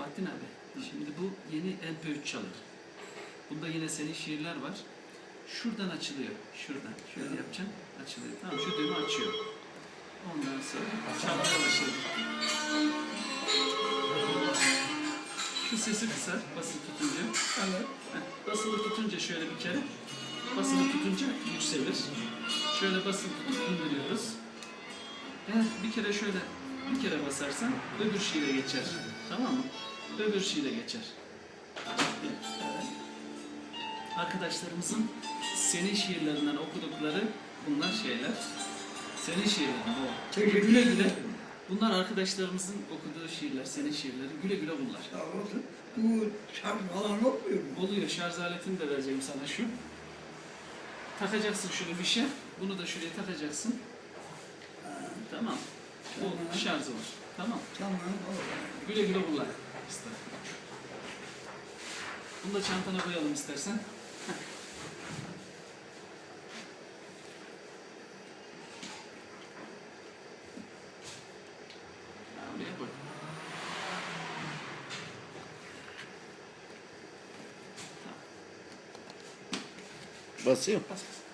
Bahattin abi, şimdi bu yeni MP3 çalar. Bunda yine senin şiirler var. Şuradan açılıyor, şuradan. Şöyle yapacağım, açılıyor. Tamam, şu düğme açıyor. Ondan sonra çalmaya başladı. Şu sesi kısar, basılı tutunca. Evet. Heh, basılı tutunca şöyle bir kere, basılı tutunca yükselir. Şöyle basılı tutup indiriyoruz. Eğer bir kere şöyle bir kere basarsan öbür şiire geçer. Tamam mı? Öbür şiire geçer. Evet. Arkadaşlarımızın senin şiirlerinden okudukları bunlar şeyler. Senin şiirlerin o. Teşekkür Güle güle. Bunlar arkadaşlarımızın okuduğu şiirler, senin şiirlerin. Güle güle bunlar. Sağ olasın. Bu şarj falan olmuyor mu? Oluyor. Şarj aletini de vereceğim sana şu. Takacaksın şunu bir şey. Bunu da şuraya takacaksın. Tamam. Bu şarjı var. Tamam. Tamam. oldu. Güle güle kullan. İster. Bunu da çantana koyalım istersen. Basıyor. Bas bas.